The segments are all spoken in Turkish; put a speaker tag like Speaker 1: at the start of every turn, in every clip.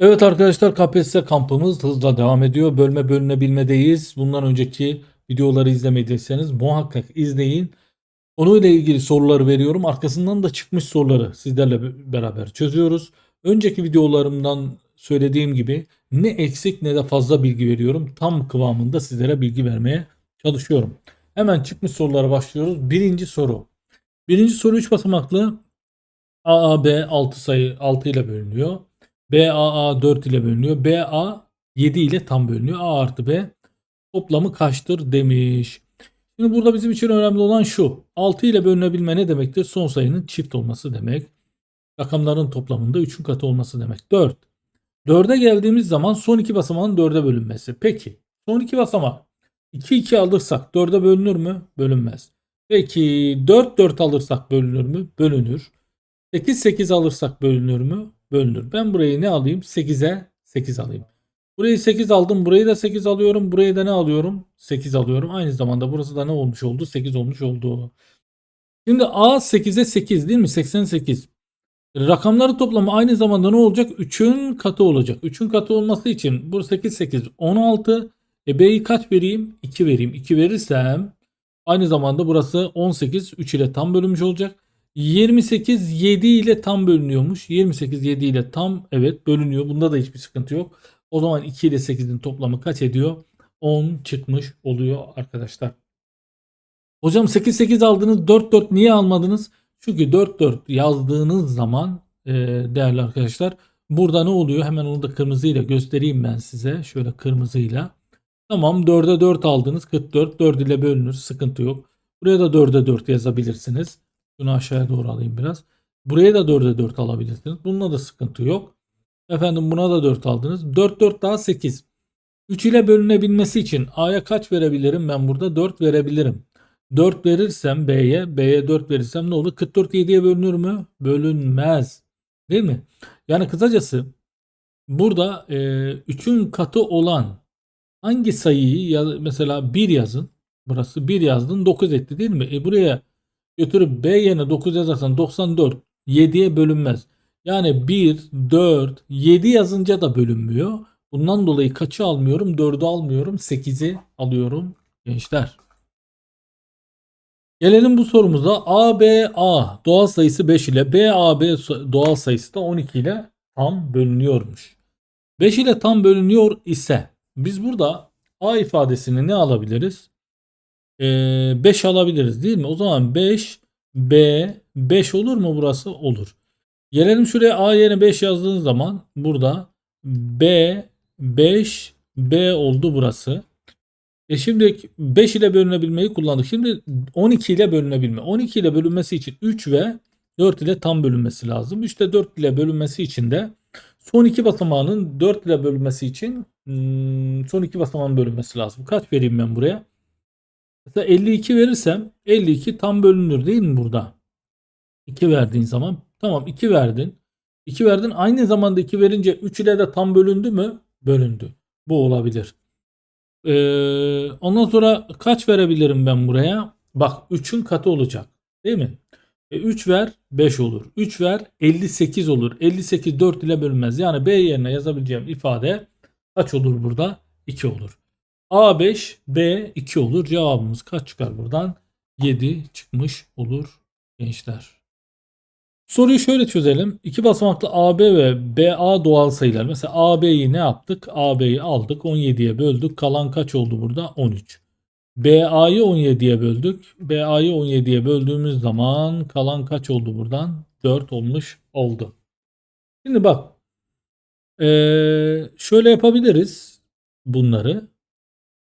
Speaker 1: Evet arkadaşlar KPSS kampımız hızla devam ediyor. Bölme bölünebilmedeyiz. Bundan önceki videoları izlemediyseniz muhakkak izleyin. Onunla ilgili soruları veriyorum. Arkasından da çıkmış soruları sizlerle be- beraber çözüyoruz. Önceki videolarımdan söylediğim gibi ne eksik ne de fazla bilgi veriyorum. Tam kıvamında sizlere bilgi vermeye çalışıyorum. Hemen çıkmış sorulara başlıyoruz. Birinci soru. Birinci soru 3 basamaklı. AAB 6 sayı 6 ile bölünüyor. BAA 4 ile bölünüyor. BA 7 ile tam bölünüyor. A artı B toplamı kaçtır demiş. Şimdi burada bizim için önemli olan şu. 6 ile bölünebilme ne demektir? Son sayının çift olması demek. Rakamların toplamında 3'ün katı olması demek. 4. 4'e geldiğimiz zaman son iki basamağın 4'e bölünmesi. Peki son iki basamak 2 2 alırsak 4'e bölünür mü? Bölünmez. Peki 4 4 alırsak bölünür mü? Bölünür. 8 8 alırsak bölünür mü? Bölünür. Ben burayı ne alayım? 8'e 8 alayım. Burayı 8 aldım. Burayı da 8 alıyorum. Burayı da ne alıyorum? 8 alıyorum. Aynı zamanda burası da ne olmuş oldu? 8 olmuş oldu. Şimdi A 8'e 8 değil mi? 88. Rakamları toplamı aynı zamanda ne olacak? 3'ün katı olacak. 3'ün katı olması için bu 8 8 16. E B'yi kaç vereyim? 2 vereyim. 2 verirsem aynı zamanda burası 18 3 ile tam bölünmüş olacak. 28 7 ile tam bölünüyormuş. 28 7 ile tam evet bölünüyor. Bunda da hiçbir sıkıntı yok. O zaman 2 ile 8'in toplamı kaç ediyor? 10 çıkmış oluyor arkadaşlar. Hocam 8 8 aldınız 4 4 niye almadınız? Çünkü 4 4 yazdığınız zaman e, değerli arkadaşlar burada ne oluyor? Hemen onu da kırmızıyla göstereyim ben size. Şöyle kırmızıyla. Tamam 4'e 4 aldınız. 44 4 ile bölünür. Sıkıntı yok. Buraya da 4'e 4 yazabilirsiniz. Bunu aşağıya doğru alayım biraz. Buraya da 4'e 4 alabilirsiniz. Bununla da sıkıntı yok. Efendim buna da 4 aldınız. 4 4 daha 8. 3 ile bölünebilmesi için A'ya kaç verebilirim? Ben burada 4 verebilirim. 4 verirsem B'ye, B'ye 4 verirsem ne olur? 44 7'ye bölünür mü? Bölünmez. Değil mi? Yani kısacası burada 3'ün katı olan hangi sayıyı ya, mesela 1 yazın. Burası 1 yazdın 9 etti değil mi? E buraya götürüp B yerine 9 yazarsan 94 7'ye bölünmez. Yani 1, 4, 7 yazınca da bölünmüyor. Bundan dolayı kaçı almıyorum? 4'ü almıyorum. 8'i alıyorum gençler. Gelelim bu sorumuza. ABA doğal sayısı 5 ile BAB doğal sayısı da 12 ile tam bölünüyormuş. 5 ile tam bölünüyor ise biz burada A ifadesini ne alabiliriz? Ee, 5 alabiliriz değil mi? O zaman 5 B 5 olur mu burası? Olur. Gelelim şuraya A yerine 5 yazdığınız zaman burada B 5 B oldu burası. E şimdi 5 ile bölünebilmeyi kullandık. Şimdi 12 ile bölünebilme. 12 ile bölünmesi için 3 ve 4 ile tam bölünmesi lazım. 3 ile 4 ile bölünmesi için de son iki basamağının 4 ile bölünmesi için hmm, son iki basamağın bölünmesi lazım. Kaç vereyim ben buraya? Mesela 52 verirsem 52 tam bölünür değil mi burada? 2 verdiğin zaman tamam 2 verdin. 2 verdin aynı zamanda 2 verince 3 ile de tam bölündü mü? Bölündü. Bu olabilir. Ee, ondan sonra kaç verebilirim ben buraya? Bak 3'ün katı olacak. Değil mi? E, 3 ver 5 olur. 3 ver 58 olur. 58 4 ile bölünmez. Yani B yerine yazabileceğim ifade kaç olur burada? 2 olur. A5 B 2 olur. Cevabımız kaç çıkar buradan? 7 çıkmış olur gençler. Soruyu şöyle çözelim. İki basamaklı AB ve BA doğal sayılar. Mesela AB'yi ne yaptık? AB'yi aldık. 17'ye böldük. Kalan kaç oldu burada? 13. BA'yı 17'ye böldük. BA'yı 17'ye böldüğümüz zaman kalan kaç oldu buradan? 4 olmuş oldu. Şimdi bak. Ee, şöyle yapabiliriz bunları.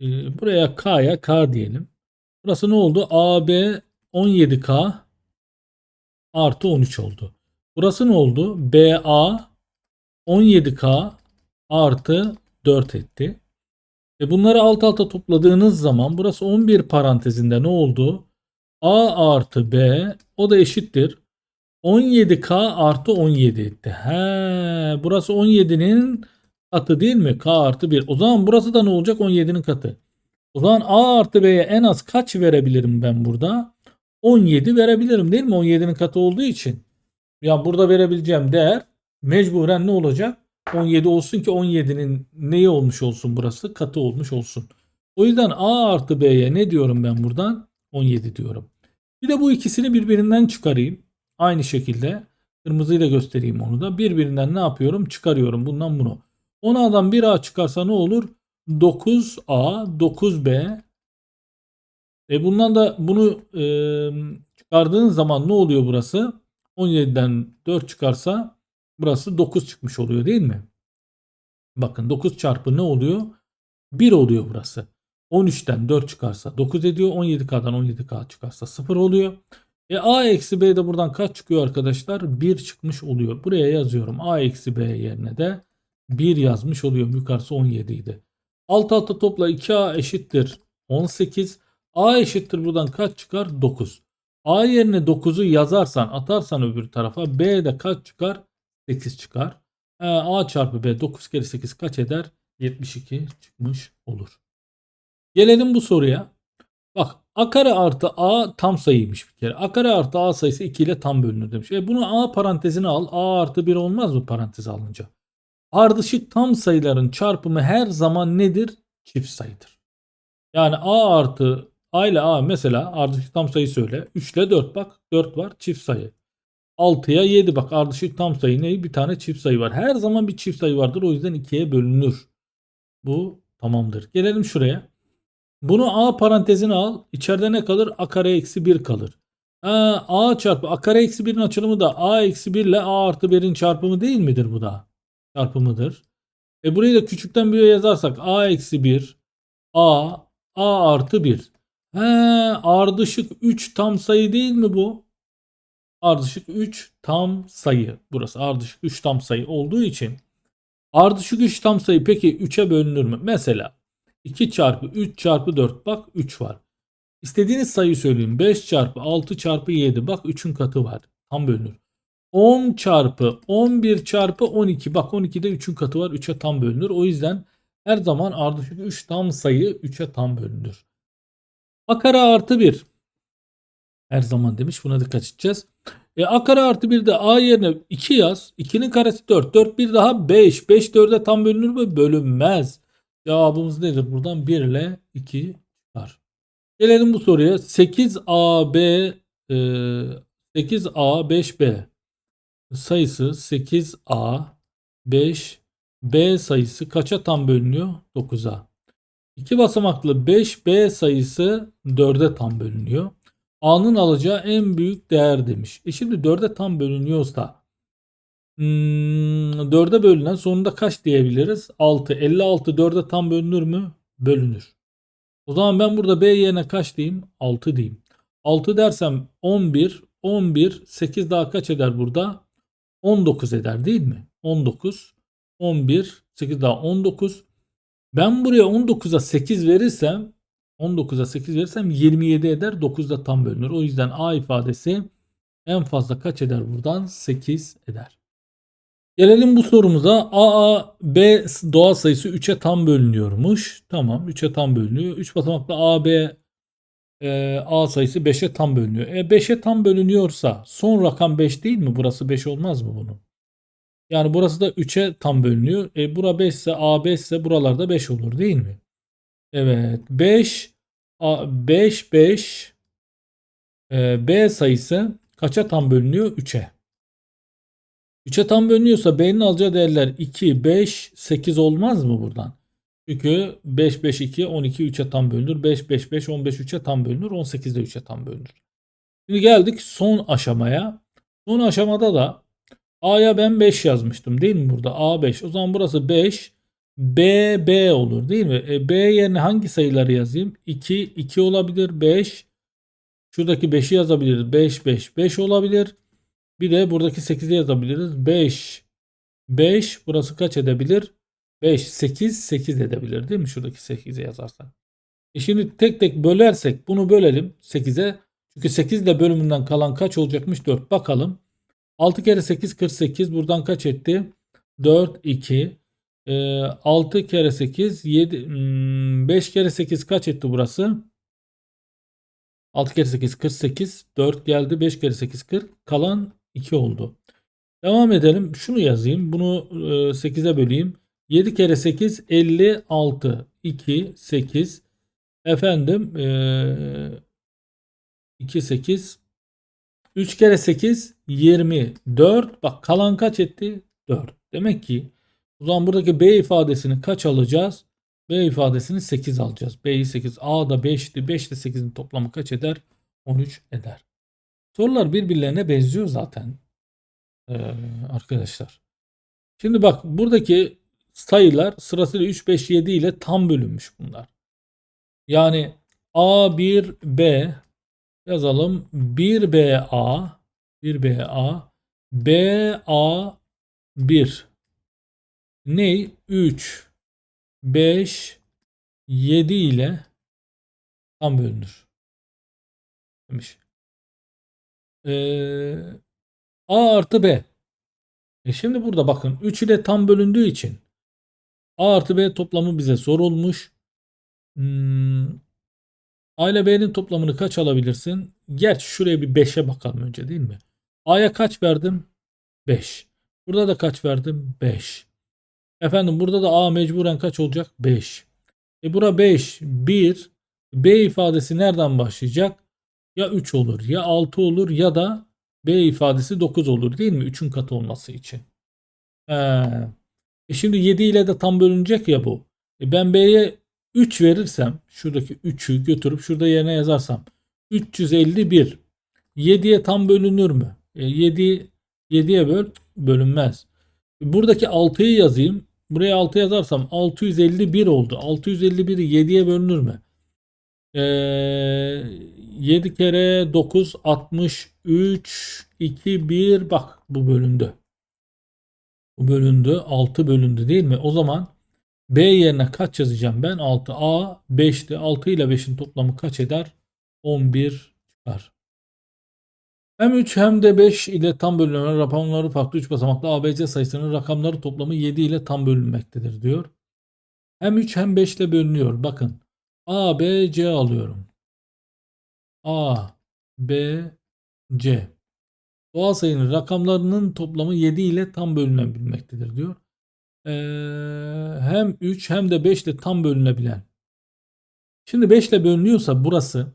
Speaker 1: Ee, buraya K'ya K diyelim. Burası ne oldu? AB 17K artı 13 oldu. Burası ne oldu? BA 17K artı 4 etti. E bunları alt alta topladığınız zaman burası 11 parantezinde ne oldu? A artı B o da eşittir. 17K artı 17 etti. He, burası 17'nin katı değil mi? K artı 1. O zaman burası da ne olacak? 17'nin katı. O zaman A artı B'ye en az kaç verebilirim ben burada? 17 verebilirim değil mi? 17'nin katı olduğu için. Ya burada verebileceğim değer mecburen ne olacak? 17 olsun ki 17'nin neyi olmuş olsun burası? Katı olmuş olsun. O yüzden A artı B'ye ne diyorum ben buradan? 17 diyorum. Bir de bu ikisini birbirinden çıkarayım. Aynı şekilde kırmızıyla göstereyim onu da. Birbirinden ne yapıyorum? Çıkarıyorum bundan bunu. 10A'dan 1A çıkarsa ne olur? 9A, 9B. E bundan da bunu e, çıkardığın zaman ne oluyor burası? 17'den 4 çıkarsa burası 9 çıkmış oluyor değil mi? Bakın 9 çarpı ne oluyor? 1 oluyor burası. 13'ten 4 çıkarsa 9 ediyor. 17K'dan 17K çıkarsa 0 oluyor. E A eksi B de buradan kaç çıkıyor arkadaşlar? 1 çıkmış oluyor. Buraya yazıyorum. A eksi B yerine de 1 yazmış oluyor. Yukarısı 17 idi. Alt alta topla 2A eşittir 18. A eşittir buradan kaç çıkar? 9. A yerine 9'u yazarsan atarsan öbür tarafa B de kaç çıkar? 8 çıkar. A çarpı B 9 kere 8 kaç eder? 72 çıkmış olur. Gelelim bu soruya. Bak A kare artı A tam sayıymış bir kere. A kare artı A sayısı 2 ile tam bölünür demiş. E bunu A parantezine al. A artı 1 olmaz mı parantez alınca? Ardışık tam sayıların çarpımı her zaman nedir? Çift sayıdır. Yani A artı A ile A mesela ardışık tam sayı söyle. 3 ile 4 bak 4 var çift sayı. 6'ya 7 bak ardışık tam sayı ne? Bir tane çift sayı var. Her zaman bir çift sayı vardır. O yüzden 2'ye bölünür. Bu tamamdır. Gelelim şuraya. Bunu A parantezine al. İçeride ne kalır? A kare eksi 1 kalır. A, çarpı A kare eksi 1'in açılımı da A eksi 1 ile A artı 1'in çarpımı değil midir bu da? Çarpımıdır. E burayı da küçükten büyüğe yazarsak A eksi 1 A A artı 1. He, ardışık 3 tam sayı değil mi bu? Ardışık 3 tam sayı. Burası ardışık 3 tam sayı olduğu için ardışık 3 tam sayı peki 3'e bölünür mü? Mesela 2 çarpı 3 çarpı 4 bak 3 var. İstediğiniz sayıyı söyleyeyim. 5 çarpı 6 çarpı 7 bak 3'ün katı var. Tam bölünür. 10 çarpı 11 çarpı 12 bak 12'de 3'ün katı var 3'e tam bölünür. O yüzden her zaman ardışık 3 tam sayı 3'e tam bölünür. A kare artı 1 her zaman demiş buna dikkat edeceğiz. E, A kare artı 1 de A yerine 2 yaz. 2'nin karesi 4. 4 bir daha 5. 5 4'e tam bölünür mü? Bölünmez. Cevabımız nedir buradan? 1 ile 2 çıkar. Gelelim bu soruya. 8AB e, 8A 5B sayısı 8A 5B sayısı kaça tam bölünüyor? 9'a. İki basamaklı 5B sayısı 4'e tam bölünüyor. A'nın alacağı en büyük değer demiş. E şimdi 4'e tam bölünüyorsa hmm, 4'e bölünen sonunda kaç diyebiliriz? 6. 56 4'e tam bölünür mü? Bölünür. O zaman ben burada B yerine kaç diyeyim? 6 diyeyim. 6 dersem 11. 11. 8 daha kaç eder burada? 19 eder değil mi? 19. 11. 8 daha 19. Ben buraya 19'a 8 verirsem 19'a 8 verirsem 27 eder. 9'da tam bölünür. O yüzden A ifadesi en fazla kaç eder buradan? 8 eder. Gelelim bu sorumuza. A, B doğal sayısı 3'e tam bölünüyormuş. Tamam 3'e tam bölünüyor. 3 basamaklı A, B e, A sayısı 5'e tam bölünüyor. E 5'e tam bölünüyorsa son rakam 5 değil mi? Burası 5 olmaz mı bunun? Yani burası da 3'e tam bölünüyor. E bura 5 ise A 5 ise buralarda 5 olur değil mi? Evet 5 A, 5 5 e, B sayısı kaça tam bölünüyor? 3'e. 3'e tam bölünüyorsa B'nin alacağı değerler 2, 5, 8 olmaz mı buradan? Çünkü 5, 5, 2, 12 3'e tam bölünür. 5, 5, 5, 15 3'e tam bölünür. 18 de 3'e tam bölünür. Şimdi geldik son aşamaya. Son aşamada da A'ya ben 5 yazmıştım değil mi burada? A 5. O zaman burası 5. B, B olur değil mi? E, B yerine hangi sayıları yazayım? 2, 2 olabilir. 5. Şuradaki 5'i yazabiliriz. 5, 5, 5 olabilir. Bir de buradaki 8'i yazabiliriz. 5, 5. Burası kaç edebilir? 5, 8, 8 edebilir değil mi? Şuradaki 8'i yazarsan. E şimdi tek tek bölersek bunu bölelim 8'e. Çünkü 8 ile bölümünden kalan kaç olacakmış? 4. Bakalım. 6 kere 8 48. Buradan kaç etti? 4, 2. E, 6 kere 8 7. Hmm, 5 kere 8 kaç etti burası? 6 kere 8 48. 4 geldi. 5 kere 8 40. Kalan 2 oldu. Devam edelim. Şunu yazayım. Bunu e, 8'e böleyim. 7 kere 8 56. 2 8 efendim e, 2 8 3 kere 8 24. Bak kalan kaç etti? 4. Demek ki o zaman buradaki B ifadesini kaç alacağız? B ifadesini 8 alacağız. B'yi 8. A da 5'ti. 5 ile 8'in toplamı kaç eder? 13 eder. Sorular birbirlerine benziyor zaten. Ee, arkadaşlar. Şimdi bak buradaki sayılar sırasıyla 3, 5, 7 ile tam bölünmüş bunlar. Yani A1B yazalım. 1BA 1BA BA1 ne? 3 5 7 ile tam bölünür. Demiş. Ee, A artı B. E şimdi burada bakın 3 ile tam bölündüğü için A artı B toplamı bize sorulmuş. Hmm, A ile B'nin toplamını kaç alabilirsin? Gerçi şuraya bir 5'e bakalım önce değil mi? A'ya kaç verdim? 5. Burada da kaç verdim? 5. Efendim burada da A mecburen kaç olacak? 5. E bura 5, 1. B ifadesi nereden başlayacak? Ya 3 olur ya 6 olur ya da B ifadesi 9 olur değil mi? 3'ün katı olması için. He. E şimdi 7 ile de tam bölünecek ya bu. E ben B'ye 3 verirsem şuradaki 3'ü götürüp şurada yerine yazarsam 351 7'ye tam bölünür mü? E 7 7'ye böl bölünmez. Buradaki 6'yı yazayım. Buraya 6 yazarsam 651 oldu. 651'i 7'ye bölünür mü? Ee, 7 kere 9 63 2 1 bak bu bölündü. Bölündü. 6 bölündü değil mi? O zaman B yerine kaç yazacağım ben? 6. A 5'ti. 6 ile 5'in toplamı kaç eder? 11 çıkar. Hem 3 hem de 5 ile tam bölünen rakamları farklı 3 basamaklı ABC sayısının rakamları toplamı 7 ile tam bölünmektedir diyor. Hem 3 hem 5 ile bölünüyor. Bakın A, B, C alıyorum. A, B, C. Doğal sayının rakamlarının toplamı 7 ile tam bölünebilmektedir diyor. Ee, hem 3 hem de 5 ile tam bölünebilen. Şimdi 5 ile bölünüyorsa burası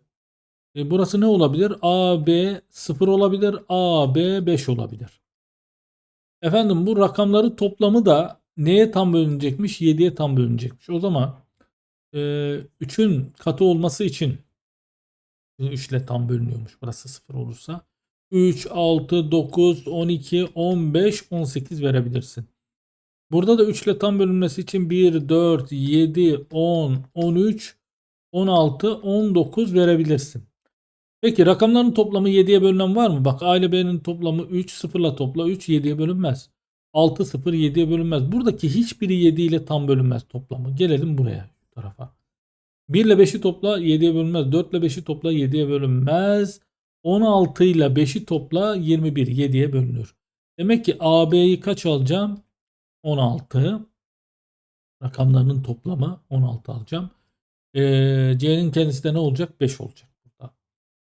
Speaker 1: e, burası ne olabilir? A, B 0 olabilir. A, B 5 olabilir. Efendim bu rakamları toplamı da neye tam bölünecekmiş? 7'ye tam bölünecekmiş. O zaman e, 3'ün katı olması için 3 ile tam bölünüyormuş. Burası 0 olursa. 3, 6, 9, 12, 15, 18 verebilirsin. Burada da 3 ile tam bölünmesi için 1, 4, 7, 10, 13, 16, 19 verebilirsin. Peki rakamların toplamı 7'ye bölünen var mı? Bak A ile B'nin toplamı 3, 0 ile topla 3, 7'ye bölünmez. 6, 0, 7'ye bölünmez. Buradaki hiçbiri 7 ile tam bölünmez toplamı. Gelelim buraya şu tarafa. 1 ile 5'i topla 7'ye bölünmez. 4 ile 5'i topla 7'ye bölünmez. 16 ile 5'i topla 21 7'ye bölünür. Demek ki AB'yi kaç alacağım? 16. Rakamlarının toplamı 16 alacağım. Ee, C'nin kendisi de ne olacak? 5 olacak.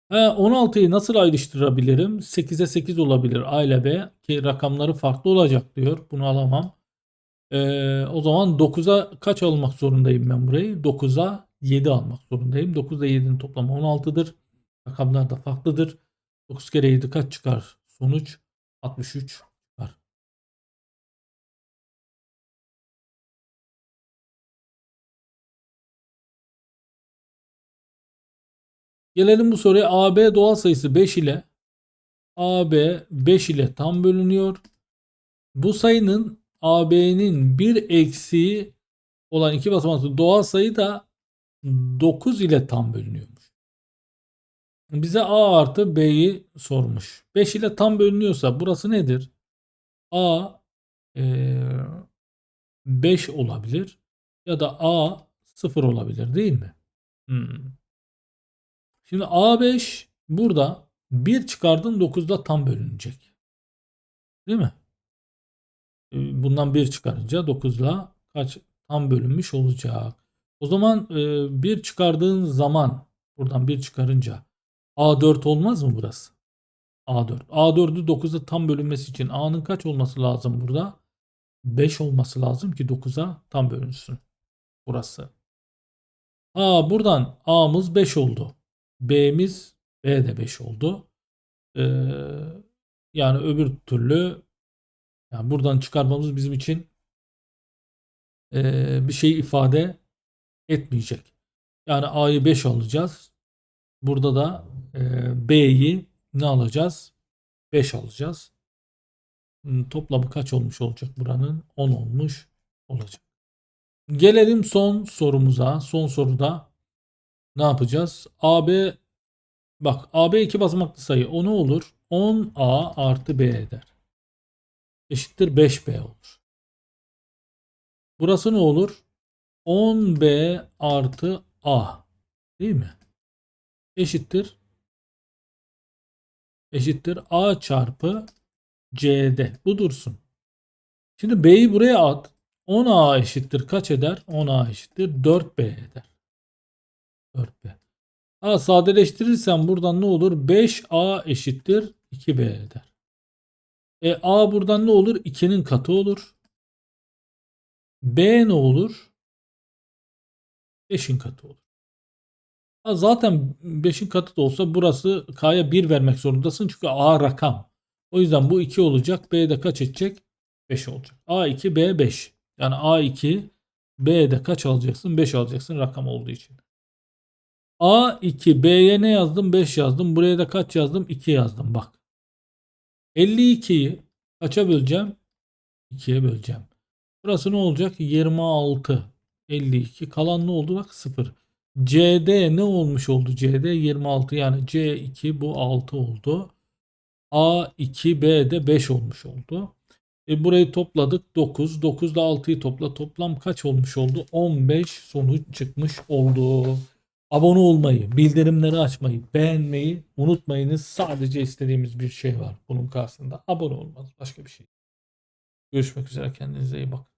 Speaker 1: Ha, 16'yı nasıl ayrıştırabilirim? 8'e 8 olabilir A ile B ki rakamları farklı olacak diyor. Bunu alamam. Ee, o zaman 9'a kaç almak zorundayım ben burayı? 9'a 7 almak zorundayım. 9 ile 7'nin toplamı 16'dır. Rakamlar da farklıdır. 9 kere 7 kaç çıkar? Sonuç 63 çıkar. Gelelim bu soruya. AB doğal sayısı 5 ile AB 5 ile tam bölünüyor. Bu sayının AB'nin bir eksiği olan iki basamaklı doğal sayı da 9 ile tam bölünüyormuş. Bize A artı B'yi sormuş. 5 ile tam bölünüyorsa burası nedir? A e, 5 olabilir ya da A 0 olabilir değil mi? Hmm. Şimdi A5 burada 1 çıkardın 9'da tam bölünecek. Değil mi? E, Bundan 1 çıkarınca 9'la kaç tam bölünmüş olacak. O zaman 1 çıkardığın zaman buradan 1 çıkarınca A4 olmaz mı burası? A4. A4'ü 9'a tam bölünmesi için A'nın kaç olması lazım burada? 5 olması lazım ki 9'a tam bölünsün. Burası. Aa buradan A'mız 5 oldu. B'miz B de 5 oldu. Ee, yani öbür türlü yani buradan çıkarmamız bizim için ee, bir şey ifade etmeyecek. Yani A'yı 5 alacağız. Burada da ee, B'yi ne alacağız? 5 alacağız. Hmm, Toplamı kaç olmuş olacak buranın? 10 olmuş olacak. Gelelim son sorumuza. Son soruda ne yapacağız? AB bak AB iki basamaklı sayı. O ne olur? 10A artı B eder. Eşittir 5B olur. Burası ne olur? 10B artı A. Değil mi? Eşittir. Eşittir A çarpı C'de. Bu dursun. Şimdi B'yi buraya at. 10A eşittir kaç eder? 10A eşittir 4B eder. 4B. Ha sadeleştirirsen buradan ne olur? 5A eşittir 2B eder. E A buradan ne olur? 2'nin katı olur. B ne olur? 5'in katı olur. Zaten 5'in katı da olsa burası K'ya 1 vermek zorundasın çünkü A rakam. O yüzden bu 2 olacak. B de kaç edecek? 5 olacak. A2 B 5. Yani A2 B'de kaç alacaksın? 5 alacaksın rakam olduğu için. A2 B'ye ne yazdım? 5 yazdım. Buraya da kaç yazdım? 2 yazdım. Bak. 52'yi kaça böleceğim? 2'ye böleceğim. Burası ne olacak? 26. 52. Kalan ne oldu? Bak 0. CD ne olmuş oldu? CD 26 yani C2 bu 6 oldu. A2 B de 5 olmuş oldu. E burayı topladık 9. 9 ile 6'yı topla. Toplam kaç olmuş oldu? 15 sonuç çıkmış oldu. Abone olmayı, bildirimleri açmayı, beğenmeyi unutmayınız. Sadece istediğimiz bir şey var bunun karşısında. Abone olmanız başka bir şey. Görüşmek üzere kendinize iyi bakın.